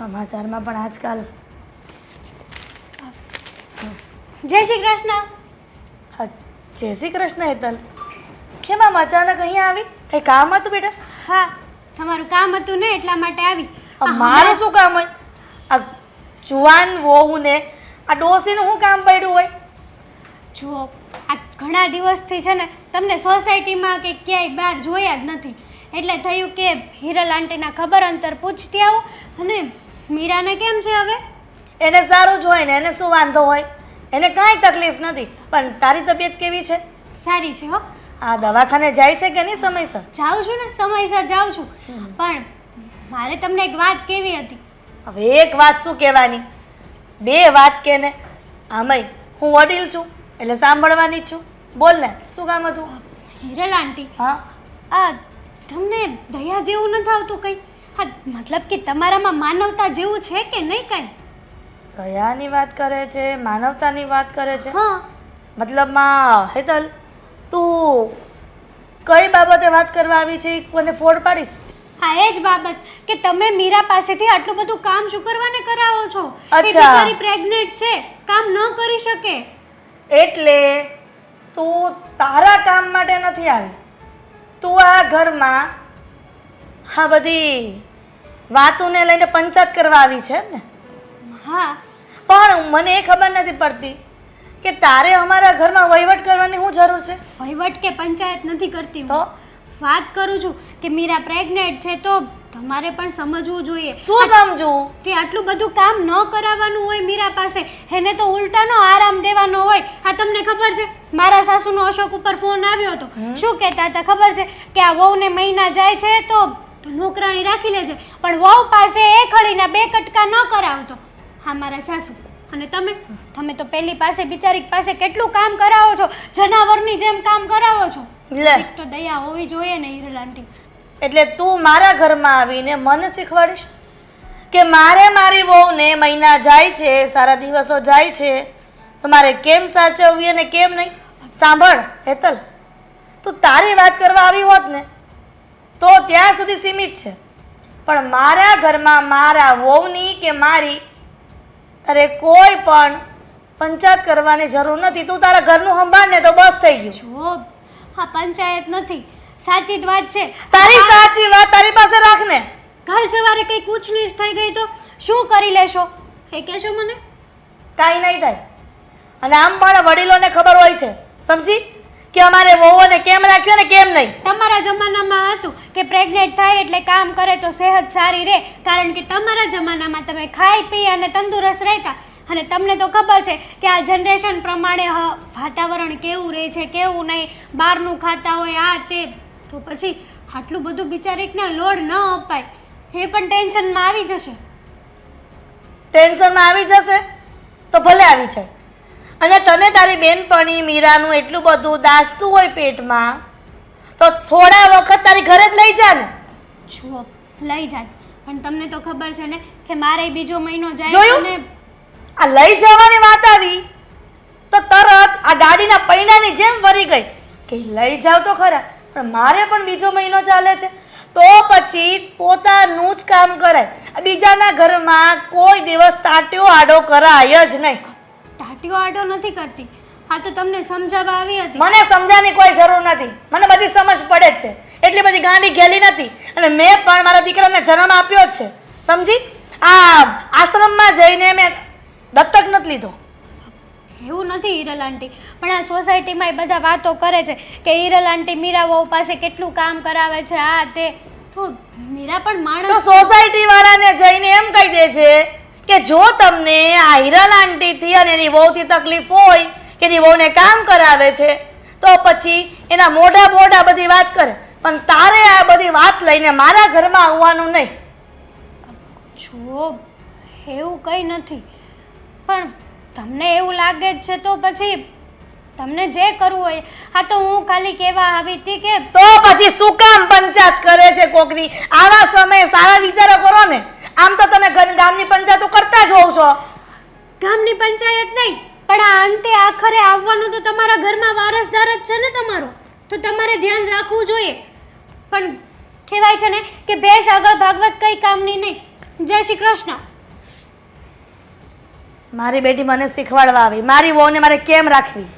સમાચારમાં પણ આજકાલ. જય શ્રી કૃષ્ણ. હા, જય શ્રી કૃષ્ણ હેતલ. કેમ આમ અચાનક અહીંયા આવી? કઈ કામ હતું બેટા? હા તમારું કામ હતું ને એટલા માટે આવી. મારે શું કામ હોય? આ જુવાન વહુ ને આ ડોસીનું શું કામ પડ્યું હોય? જુઓ આ ઘણા દિવસથી છે ને તમને સોસાયટીમાં કે ક્યાંય બહાર જોયા જ નથી. એટલે થયું કે હિરલ આંટીના ખબર અંતર પૂછતી આવું અને મીરાને કેમ છે હવે? એને સારું જ હોય ને એને શું વાંધો હોય? એને કાંઈ તકલીફ નથી પણ તારી તબિયત કેવી છે? સારી છે હો. આ દવાખાને જાય છે કે નહીં સમયસર? જાઉં છું ને સમયસર જાઉં છું. પણ મારે તમને એક વાત કેવી હતી. હવે એક વાત શું કહેવાની? બે વાત કે ને? આમય હું વડીલ છું એટલે સાંભળવાની જ છું. બોલ ને શું કામ હતું? હિરલ આંટી હા? આ તમને દયા જેવું નથી આવતું કંઈ? હા મતલબ કે તમારામાં માનવતા જેવું છે કે નહીં કાંઈ? દયાની વાત કરે છે? માનવતાની વાત કરે છે? હા. મતલબમાં હેતલ તું કઈ બાબતે વાત કરવા આવી છે? મને ફોડ પાડીશ? હા એ જ બાબત કે તમે મીરા પાસેથી આટલું બધું કામ શું કરવાને કરાવો છો? એ અચ્છા. બિચારી પ્રેગ્નેન્ટ છે. કામ ન કરી શકે. એટલે તું તારા કામ માટે નથી આવી. તું આ ઘરમાં આ બધી વાતોને લઈને પંચાયત કરવા આવી છે એમ ને હા. પણ મને એ ખબર નથી પડતી કે તારે અમારા ઘરમાં વહીવટ કરવાની શું જરૂર છે? વહીવટ કે પંચાયત નથી કરતી તો? વાત કરું છું કે મીરા પ્રેગ્નેન્ટ છે તો તમારે પણ સમજવું જોઈએ. શું સમજવું કે આટલું બધું કામ ન કરાવવાનું હોય મીરા પાસે એને તો ઉલટાનો આરામ દેવાનો હોય. આ તમને ખબર છે? મારા સાસુનો અશોક ઉપર ફોન આવ્યો હતો. શું કહેતા હતા? ખબર છે કે આ વહુને મહિના જાય છે તો તો નોકરાણી રાખી લેજે. પણ વહુ પાસે એ ખડીના બે કટકા ન કરાવતો. હા મારા સાસુ. અને તમે? તમે તો પેલી પાસે બિચારી પાસે કેટલું કામ કરાવો છો? જનાવરની જેમ કામ કરાવો છો. લે. એક તો દયા હોવી જોઈએ ને હિરલ આંટી. એટલે તું મારા ઘરમાં આવીને મને શીખવાડીશ? કે મારે મારી વહુને મહિના જાય છે સારા દિવસો જાય છે તો મારે કેમ સાચવવી અને કેમ નહીં? સાંભળ હેતલ. તું તારી વાત કરવા આવી હોત ને તો ત્યાં સુધી સીમિત છે. પણ મારા ઘરમાં મારા વહુની કે મારી અરે કોઈ પણ પંચાયત કરવાની જરૂર નથી. તું તારા ઘરનું સંભાળ ને તો બસ થઈ ગયું. જો આ પંચાયત નથી. સાચી જ વાત છે. તારી સાચી વાત તારી પાસે રાખ ને. કાલ સવારે કંઈક ઊંચનીચ થઈ ગઈ તો શું કરી લેશો? એ કહેશો મને? કાંઈ નહીં થાય. અને આમ મારા વડીલોને ખબર હોય છે. સમજી? કે અમારે વહુઓને કેમ રાખ્યો ને કેમ નહીં? તમારા જમાનામાં હતું કે પ્રેગ્નેન્ટ થાય એટલે કામ કરે તો સેહત સારી રહે કારણ કે તમારા જમાનામાં તમે ખાઈ પી અને તંદુરસ્ત રહેતા. અને તમને તો ખબર છે કે આ જનરેશન પ્રમાણે હ- વાતાવરણ કેવું રહે છે કેવું નહીં બહારનું ખાતા હોય આ તે. તો પછી આટલું બધું બિચારીકને લોડ ન અપાય. એ પણ ટેન્શનમાં આવી જશે. ટેન્શનમાં આવી જશે? તો ભલે આવી જાય. અને તને તારી બેનપણી મીરાનું એટલું બધું દાસતું હોય પેટમાં તો થોડા વખત તારી ઘરે જ લઈ જા ને. જુઓ લઈ જા પણ તમને તો ખબર છે ને કે મારે બીજો મહિનો જાય? અને આ લઈ જવાની વાત આવી તો તરત આ ગાડીના પૈડાની જેમ વરી ગઈ કે લઈ જાવ તો ખરા પણ મારે પણ બીજો મહિનો ચાલે છે. તો પછી પોતાનું જ કામ કરાય. બીજાના ઘરમાં કોઈ દિવસ તાટ્યો આડો કરાય જ નહીં. ટાટીઓ આડો નથી કરતી. આ તો તમને સમજાવવા આવી હતી. મને સમજાવવાની કોઈ જરૂર નથી. મને બધી સમજ પડે જ છે. એટલી બધી ગાંડી ગેલી નથી. અને મેં પણ મારા દીકરાને જન્મ આપ્યો જ છે. સમજી? આ આશ્રમમાં જઈને મેં દત્તક નથી લીધો. એવું નથી હિરલ આંટી. પણ આ સોસાયટીમાં એ બધા વાતો કરે છે કે હિરલ આંટી મીરા વહુ પાસે કેટલું કામ કરાવે છે આ તે. તો મીરા પણ માણસ સોસાયટી વાળાને જઈને એમ કહી દેજે કે જો તમને આ હિરલ આંટીથી અને એની વહુથી તકલીફ હોય કે એની વહુને કામ કરાવે છે તો પછી એના મોઢા મોઢા બધી વાત કરે. પણ તારે આ બધી વાત લઈને મારા ઘરમાં આવવાનું નહીં. જો એવું કંઈ નથી. પણ તમને એવું લાગે જ છે તો પછી તમને જે કરવું હોય આ તો હું ખાલી કહેવા આવી હતી કે તો પછી શું કામ પંચાયત કરે છે કોકની? આવા સમયે સારા વિચારો કરો ને. આમ તો તમે ગામની પંચાયતો કરતા જ હોવ છો. ગામની પંચાયત નહીં પણ આ અંતે આખરે આવવાનું તો તમારા ઘરમાં વારસદાર જ છે ને તમારો. તો તમારે ધ્યાન રાખવું જોઈએ. પણ કહેવાય છે ને કે ભેંસ આગળ ભાગવત કઈ કામની નહીં. જય શ્રી કૃષ્ણ. મારી બેટી મને શીખવાડવા આવી. મારી વહુને મારે કેમ રાખવી?